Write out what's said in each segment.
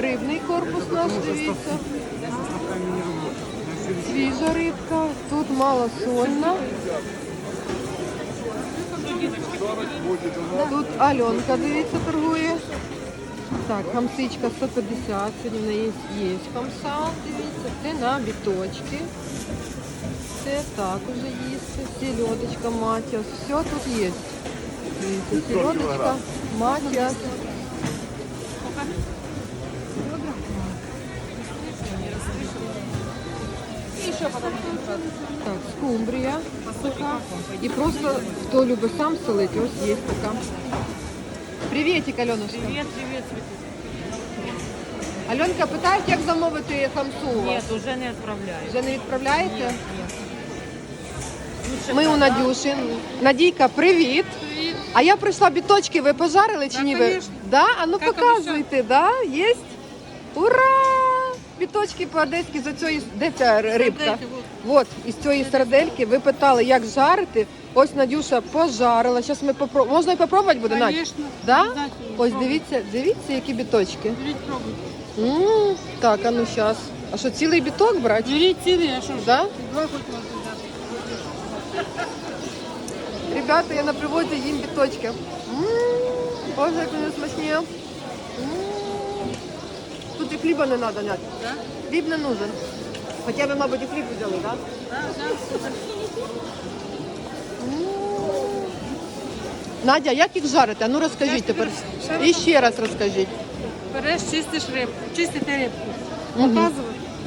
Рибний корпус наш, дивіться. Свіжа рибка. Тут малосольна. Тут Альонка, дивіться, торгує. Так, хамсичка 150, сьогодні в неї є хамса, дивіться, це на біточки. Це так уже їсти. Сельодочка, матіас, все тут є. Дивіться, сельодочка, матіас. Так, скумбрія така. І просто хто любить сам солити, ось є така. Привітик, Альонушка. Привет, привет. Альонка, питають, як замовити хамсу у вас? Нет, уже не отправляю. Вже не відправляєте? Лучше Ми у продам. Надюші. Надійка, привіт. Привет. А я прийшла біточки, ви пожарили чи Да, ні? Ви? конечно. Да? А ну Как показуйте, да? Є? Ура! Біточки по-одеськи за цієї, де ця рибка? От, із цієї сердельки ви питали, як жарити. Ось Надюша пожарила. Зараз ми попробуємо. Можна і попробувати буде, Надь? Конечно. Да? Ось дивіться, дивіться, які біточки. Беріть, пробуйте. м так, а ну зараз. А що, цілий біток брати? Беріть цілий, а що ж? Да? Два хоч вас взяти. Ребята, я на приводі їм біточки. М, Боже, як вони смачні. М. Тут і хліба не треба, Надь. Да? Хліб не нужен. Хоча ви, мабуть, і хліб взяли, так? Да, да. Надя, як їх жарити? Ну розкажіть тепер. І ще раз розкажіть. Береш, чистиш рибку. Чистите рибку. Показувати?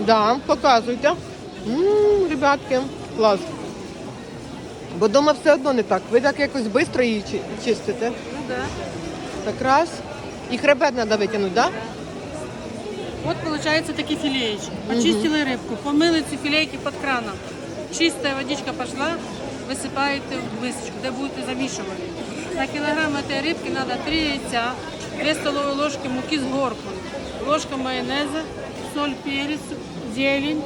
Да, показуйте. Ребятки, клас. Бо вдома все одно не так. Ви так якось швидко її чи- чистите. Ну да. Так раз. І хребет треба витягнути, так? Да? От виходить такі філеєчки. Почистили рибку, помили ці філейки під краном. Чиста водичка пішла, висипаєте в мисочку, де будете замішувати. На кілограм цієї рибки треба 3 яйця, 2 столові ложки муки з горкою, ложка майонеза, соль, перець, зелень.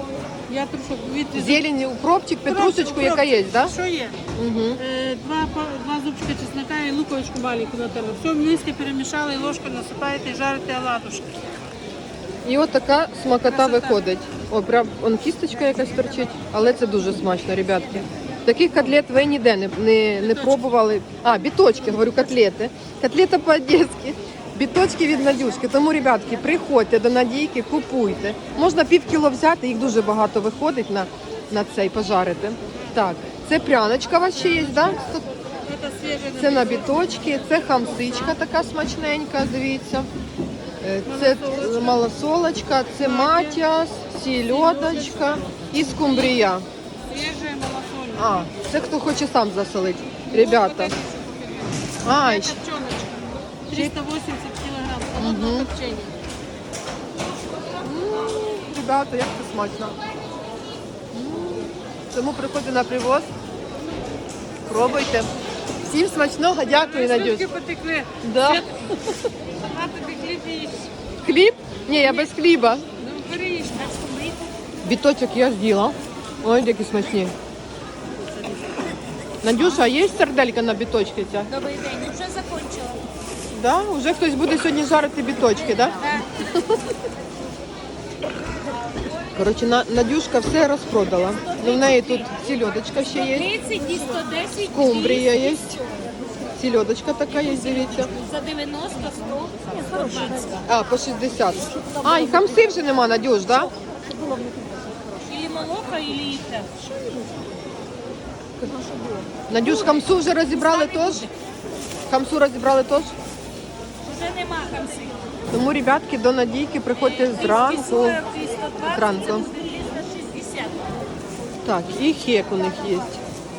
Я трошки від... Зелень, укропчик, петрушечку, яка є, так? Що є? Угу. Е, Два, па- два зубчика чеснока і луковичку маленьку натерли. Все вместе перемішали, і ложкою насипаєте і жарите оладушки. І от така смакота виходить. О, прям он кісточка якась торчить, але це дуже смачно, ребятки. Таких котлет ви ніде не, не, не пробували. А, біточки, говорю, котлети. Котлета по-одеськи. Біточки від Надюшки. Тому, ребятки, приходьте до Надійки, купуйте. Можна пів кіло взяти, їх дуже багато виходить на, на цей пожарити. Так, це пряночка у вас ще є. Да? Це Це на біточки, це хамсичка така смачненька, дивіться. Це малосолочка, це матіас, сільодочка і скумбрія. Свежее малосольне. А, це хто хоче сам засолити. Ребята. А, Це і щ- копченочка. 380 килограмм холодного Мгм. копчения. Ребята, як це смачно. М, Тому приходьте на привоз. Пробуйте. Всім смачного, дякую, Надюш. Потекли. Да. На тобі хліб їж. Хліб? Ні, я без хліба. Ну, бери їж. Біточок я з'їла. Ой, які смачні. Надюша, а є сарделька на біточки ця? Добрий день, вже закончила. Да? Уже хтось буде сьогодні жарити біточки, да? Коротше, Надюшка все розпродала. Ну, в неї тут сільодочка ще є, 30 і 110. скумбрія є. Сільодочка така є, дивіться. За 90, 100, 120. А, по 60. А, і хамси вже нема, Надюш, да? Или молока, или ікра. Надюш, хамсу вже розібрали теж? Хамсу розібрали теж? Вже нема хамси. Тому, ребятки, до Надійки приходьте зранку. Зранку. це буде 360. Так, і хек у них є.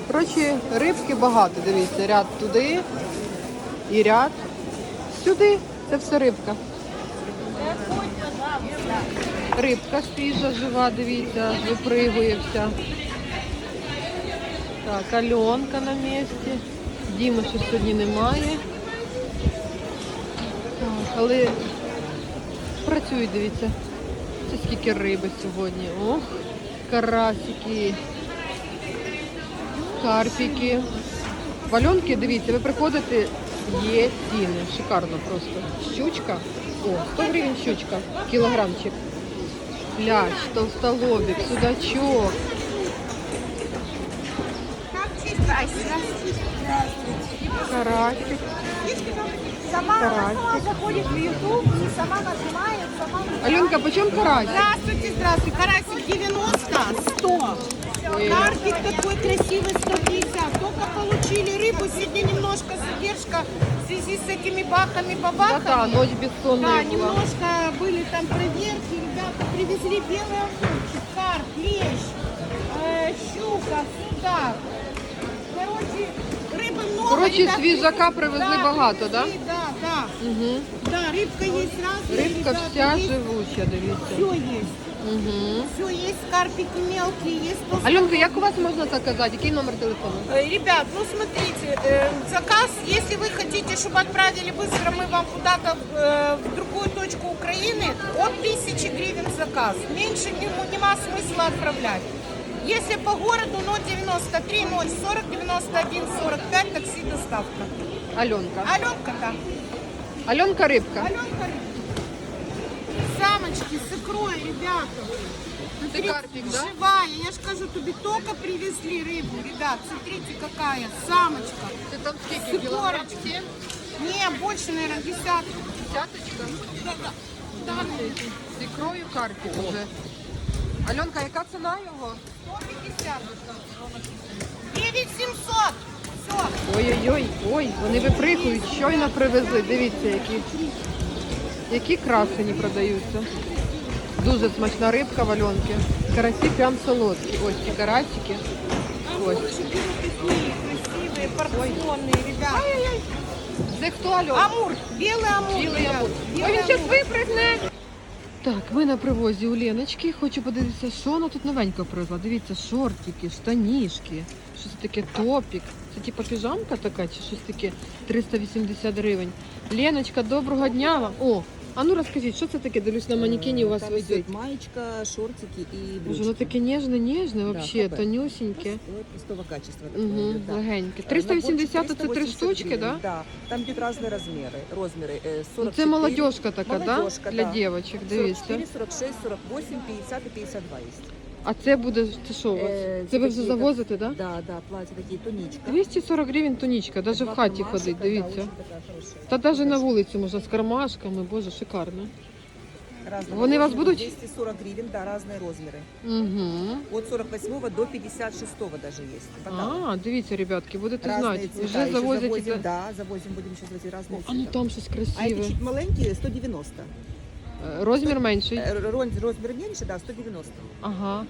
Коротше, рибки багато, дивіться, ряд туди і ряд сюди. Це все рибка. Рибка свіжа, жива, дивіться, випригує вся. Так, Альонка на місці. Діми ще сьогодні немає. Так, але працюють, дивіться. Це скільки риби сьогодні. Ох, карасики, карпики. Вальонки, дивіться, ви приходите Є ціни, шикарно просто. Щучка, о, 100 гривень щучка, кілограмчик. Лящ, толстолобик, судачок. Карасик. Сама, Карасик. сама заходит в YouTube и сама нажимает, сама... Аленка, почем карасик? Здравствуйте, здравствуйте. Карасик 90, 100. Ой. Карпик такой красивый 150. Только получили рыбу. Сегодня немножко задержка в связи с этими бахами-бабахами. Ночь Да, бессонная была. немножко были там проверки. Ребята привезли белый огурчик, карп, лещ, э, щука, судак. Короче, рыбы много. Короче, ребята, свежака привезли багато, да? привезли, Да, да. Угу. Да, рыбка есть разная. Рибка ребята, вся есть живуча, дивіться. Все есть. Угу. Все есть, карпики мелкие, есть. толстые. Аленка, як у вас можна заказати? Який номер телефону? Э, Ребят, ну смотрите, э, заказ, если вы хотите, чтобы отправили быстро мы вам куда-то э, в другую точку Украины, от 1000 гривен заказ. Меньше ему нема смысла отправлять. Если по городу 093 040 91 45 такси доставка. Аленка. Аленка, да. Аленка Рибка. Аленка, самочки с икрой, ребята. Це карпик, да? Живая, я же скажу, тебе только привезли рыбу, ребят. Смотрите, какая самочка. Це там С икорочки. Не, больше, наверное, десятку. Десяточка. Да, да. Да, З ікрою карпик уже. Аленка, яка ціна його? 150. 9700. Все. Ой-ой-ой, ой, вони виприхують, щойно привезли. Дивіться, які, які красені продаються. Дуже смачна рибка в Альонки. Карасі прям солодкі. Ось ці карасики. Ось. Огурчики вот такие красивые, порционные, ребят. Це хто Альона? Амур, белый амур. Білий ребят, амур. белый Ой, він зараз амур. випригне. Так, ми на привозі у Леночки. Хочу подивитися, що вона тут новенько привезла. Дивіться, шортики, штанішки, щось таке топік. Це типа піжамка така чи щось таке 380 гривень. Леночка, доброго дня вам. О, а ну розкажіть, що це таке? Дивлюсь на манекені у вас Там висить. идет маечка, шортики и Боже, брючки. воно таке ніжне, ніжне, Да, вообще, хабе. тонюсіньке. Простое, простого качества. такое Угу, идет, да. легеньке. Э, 380 наборчик це три 380 штучки, гривен, да? Да. Там идут разные размеры. Размеры э, Ну, 44, це молодежка така, да? Молодежка, Для да. дівчаток, дивіться. 44, 46, 48, 50 и 52 есть. А це буде, це що у вас? Е, Це ви це вже такі, завозите, да? Да, да, платье такие, тоничка. 240 гривень тонічка, навіть в Два хаті кармашка, ходить, да, дивіться. очень такая хорошая. Та навіть на вулиці можна з кармашками, боже, шикарно. Разного Вони вас размера, будуть? 240 гривен, да, разные размеры. Угу. От 48 до 56 даже есть. Бокалы. А, дивіться, ребятки, будете Разные знати. цвета. Вже еще завозять. завозим, це- да, завозим, будем сейчас возить разные А ну цвета. там щось А эти красиве. чуть маленькие 190. Е, Розмір менший. Э, рон- Размер меньше, да, 190. Ага.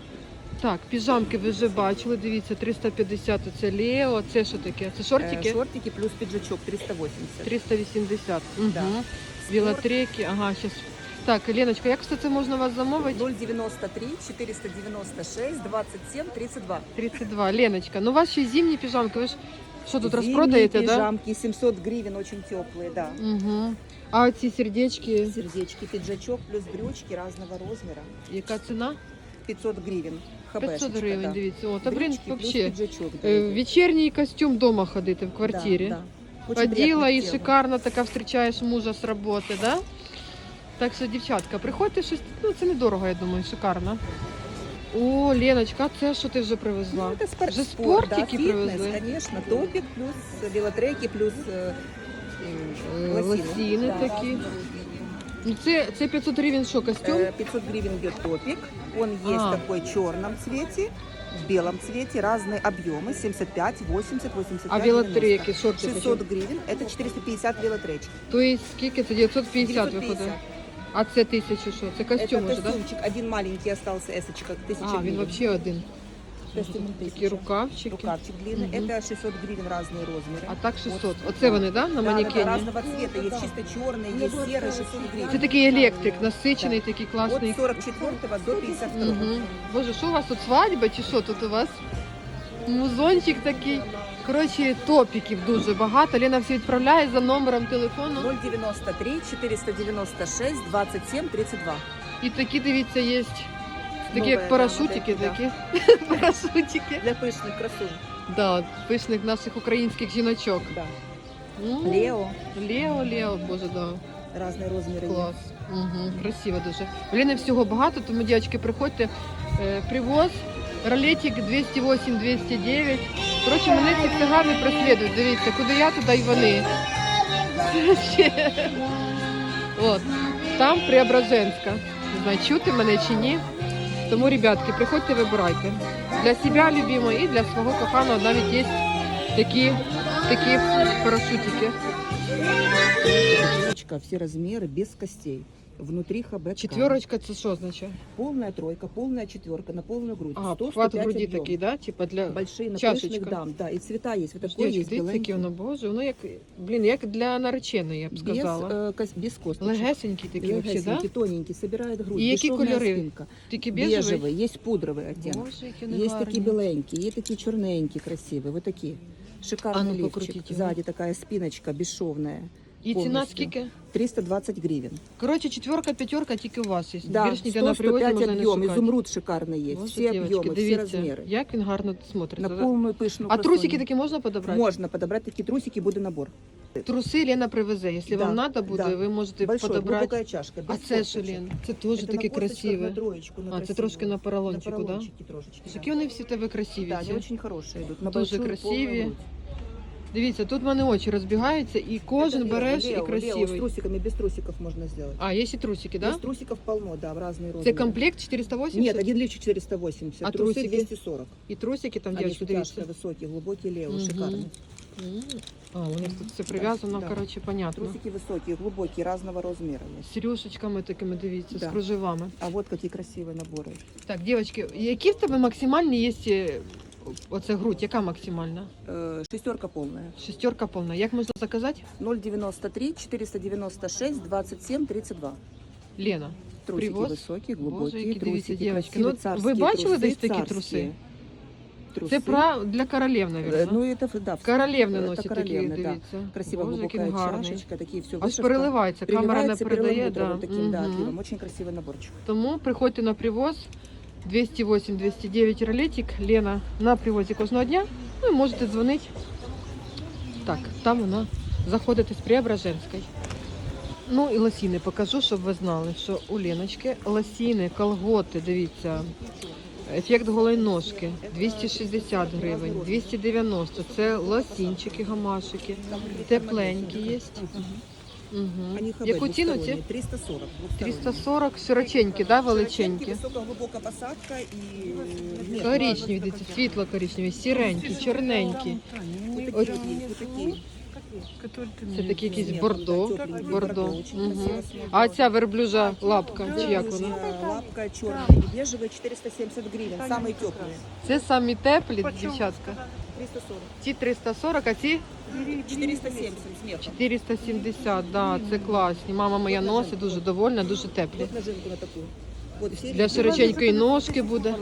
Так, піжамки ви вже бачили, дивіться, 350 це Лео, це що таке? Це Э, шортики? Шортики плюс пиджачок 380. 380. Угу. Да. Білотреки, ага, зараз. Так, Леночка, як все це можна у вас замовити? 093 496 27 32. 32. Леночка, ну у вас ще й зимні піжамки, ви ж що тут Зимние розпродаєте, да? пижамки 700 гривен, очень теплые, да. Угу. А ці сердечки, Сердечки, пиджачок плюс брючки разного размера. яка ціна? 500 гривен. 500 Хабешечка, гривень, да. дивіться. О, та блін, Брючки плюс взагалі. пиджачок. Е, идет. Вечірній костюм вдома ходити в квартирі. Да, да. Очень Оділа приятно і шикарно така зустрічаєш мужа з роботи, да? Так що, дівчатка, приходьте щось, ну це недорого, я думаю, шикарно. О, Леночка, а це що ти вже привезла? Ну, это спор- Вже спорт, да, спортики фитнес, привезли? конечно. Топик плюс велотреки плюс э, Е, лосины. Лосіни Да, такі. разные. Ну це, це 500 гривень що, костюм? Э, 500 гривен идет топик. Он есть А. такой в черном цвете, в белом цвете, разные объемы, 75, 80, 85, А велотреки, 90. шорти 600 такі? гривен, это 450 велотречек. Тобто скільки це? 950 950. виходить? А це тисячу що? Це костюм это уже, да? костюмчик, один маленький остался, эсочка, 1000 А, він гривен. взагалі один. Костюм Такі 1000. рукавчики. Рукавчик длинный, Мгм. это 600 гривен разные размеры. А так 600. Вот. Оце вони, да, на Да, да, да, манекені? разного цвета, есть чисто черный, есть серый, 600 гривен. Це такий електрик, насичений, такий класний. От 44 до 52. Угу. Боже, що у вас тут свадьба чи що тут у вас? Музончик такий. Коротше, топіків дуже багато. Лена всі відправляє за номером телефону. 093 496 27 32. І такі, дивіться, є. Такі Нове, як да, парашутики, модельки, такі. Парашутики. Для пышных красун. Да, пишних наших українських жіночок. Да. М, Лео. Лео, Лео, боже, да. Разные размеры. есть. Клас. Угу. Красиво дуже. В Ліни всього багато, тому, дівчатки, приходьте. Е, привоз, ролетик 208-209. Коротше, мене ці цигани преслідують. Дивіться, куди я, туди й вони. Ще. От. Там Преображенська. Не знаю, чути мене чи ні. Тому, ребятки, приходьте, вибирайте. Для себе любимого і для свого коханого навіть є такі, такі парашутики. Всі розміри без костей Внутри хабет. Четверочка, це що означає? Полная тройка, полная четверка на полную грудь. А, 100, хват 105 груді объем. такий, да? Типа для Большие на Чашечка. пышных дам. Да, и цвета есть. Вот такой Дівчатки, есть, дивіться, яке беленький. воно, боже, воно як, блін, як для нареченої, я б Без, сказала. э, кос- без косточек. Легесенькі такі вообще, да? Легесенький, тоненький, собирает грудь. И какие бесшовная кольоры? спинка. Тільки біжевий. Бежевый, есть пудровый оттенок. Боже, які вони Есть гарні. такие беленькие, есть такие черненькие, красивые. Вот такие. Шикарный А ну, лифчик. покрутите его. Сзади такая спиночка бесшовная. І ціна повністю. скільки? 320 гривен. Коротше, четверка, п'ятерка тільки у вас є. Да, Більш ніде на 100-105 привозі можна не объем. шукати. Изумруд шикарный есть. Боже, все дівчатки, объемы, все дивіться, размеры. як він гарно смотриться. На да? полную пышную А трусики красуню. такі можна подобрати? Можно подобрать такие трусики, будет набор. Труси Лена привезе. Якщо Да, вам треба буде, да. ви можете Большой, подобрати. глубокая чашка. А без це що, косточек. Лен? Це теж Это таке на косточках, красиве. На троечку, на А, це красивую. трошки на поролончику, на да? поролончике трошечки. да. Які вони всі в тебе красиві. Да, ці. они очень хорошие идут. На Тоже большую красивые. полную грудь. Дивіться, тут в мене очі розбігаються, і кожен Это Лео, береш Лео, і Лео, красивий. с трусиками, без трусиков можно сделать. А, є і трусики, Без да? трусиков полно, да, в разные размеры. Це комплект 480? Нет, один лифчик 480, А трусы трусики? 240. І трусики там, Они дівчатки, сутяжка дивіться. высокие, глубокие лево, Мгм. шикарные. М. А, у них тут все прив'язано, Да. коротше, понятно. Трусики высокие, глубокие, разного размера есть. З сережечками такими, дивіться, з Да. кружевами. А вот какие красивые наборы. Так, дівчатки, які в тебе максимальні є е, оце грудь? Яка максимальна? Э, шестерка полная. Шестерка повна. Як можна заказати? 093 496 27 32. Лена. Трусики Привоз? высокие, Боже, глубокие, які дивіться, трусики дівчатки. красивые, Ну, царские ви бачили трусы, десь такі царские. труси? Трусы. Це про для королев, Э, мабуть. Ну, это, да, Королевни это носять такі, королевны, да. дивіться. Красиво Боже, який глубокая гарний. чашечка, такие все Аж переливається, камера не передає. Да. Да. таким, да, Мгм. отливом. Очень красивый наборчик. Тому приходьте на привоз 208-209 ролетик. Лена на привозі кожного дня. Ну і можете дзвонити. Так, там вона заходите з Преображенської. Ну і лосіни покажу, щоб ви знали, що у Леночки лосіни, колготи, дивіться. Ефект голої ножки 260 гривень, 290. Це лосінчики, гамашики. Тепленькі є. Угу. Они ХБ Яку ціну ці? двусторонние, 340. двусторонние. 340 широченькі, да, Широченькие, величенькі. Высокоглубокая посадка и... нет, Коричневі, дивіться, світло коричневі, сіренькі, чорненькі. Вот такие Ось- вот есть, вот такие. Це такі якісь Нет, бордо. да, тепленькие, бордо. очень Мгм. красиво смотрится. А ця верблюжа лапка, чи як вона? Рыжая Лапка черная и бежевая 470 гривен. Самые теплые. Це самі теплі, дівчатка. 340. Ці 340, а ці 470 смеха. 470, да, це класні. Мама моя носить, дуже довольна, дуже теплі. Вот ножинку на такую. Вот серия. Для широченької ножки буде.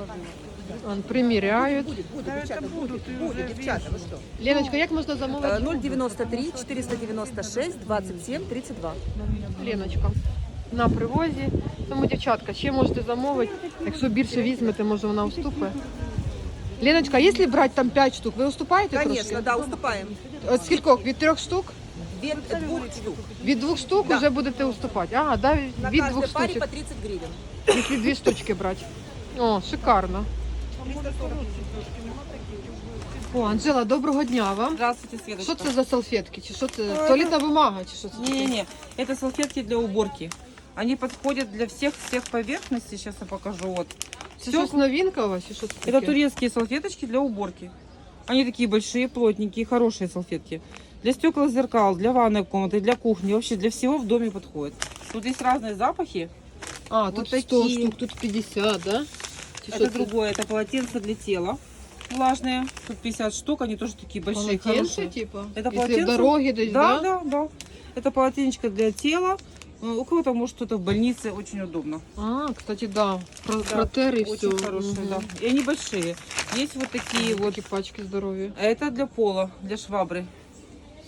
Он, приміряють. Будет, будет, девчата, будет, будет, девчата, вы что? Леночка, як можна замовити? Э, 093 496 27 32. Леночка на привозі. Тому, дівчатка, ще можете замовити. Якщо більше візьмете, може вона уступить. Леночка, а якщо брати там 5 штук, ви уступаєте Конечно, трошки? да, уступаем. От скількох? Від трьох штук? Від двух штук. Від двох штук Да. вже будете уступати. Ага, да, На від каждой двох паре штучок. по 30 гривен. Якщо дві штучки брати. О, шикарно. О, Анжела, доброго дня вам. Здравствуйте, Светочка. Що це за салфетки? Чи що це? Туалетна бумага? Чи що це? таке? Не-не-не, это салфетки для уборки. Они подходят для всех всех поверхностей. Сейчас я покажу. Вот. Щось новинка у вас? Это турецкие салфеточки для уборки. Они такие большие, плотненькие, хорошие салфетки. Для стекол и зеркал, для ванной комнаты, для кухни, вообще для всего в доме подходит. Тут есть разные запахи. А, тут Вот 100 такие. штук, тут 50, да? Это другое, это полотенце для тела. Влажные. Тут 50 штук, они тоже такие большие, Полотенце, хорошие. типа? Это в полотенце? дорогі десь, Да, да? да, да. Это полотенечко для тела. Э, У кого-то, может, что-то в больнице очень удобно. А, кстати, да. Про, Да, протер и все. Очень хорошие, да. И они большие. Есть вот такие вот. Такі пачки здоров'я. А Это для пола, для швабры.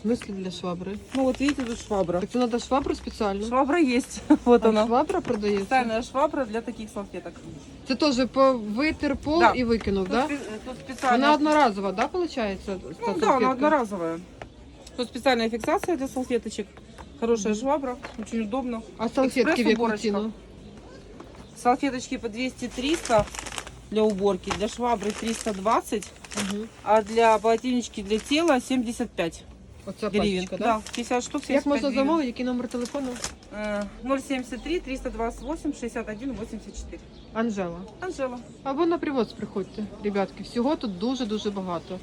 В смысле для швабри? Ну вот видите, тут швабра. Так це треба швабру спеціально? Швабра есть. Вот А она. швабра продається? Специальная швабра для таких салфеток. Це теж по витер пол Да. і викинув, Тут, да? спе- тут специально. Вона одноразова, да, виходить? Ну да, она одноразовая. Тут специальная фиксация для салфеточек. Хорошая швабра, очень удобно. А салфетки в Експрес-уборочка. Салфеточки по 200-300 для уборки, для швабры 320, Угу. а для полотенечки для тела 75 Оця гривен. пачка, да? Да, 50 штук, 75 Як можна замовити, який номер телефону? Э, 073 328 61 84. Анжела. Анжела. Або на привоз приходьте, ребятки. Всього тут дуже-дуже багато.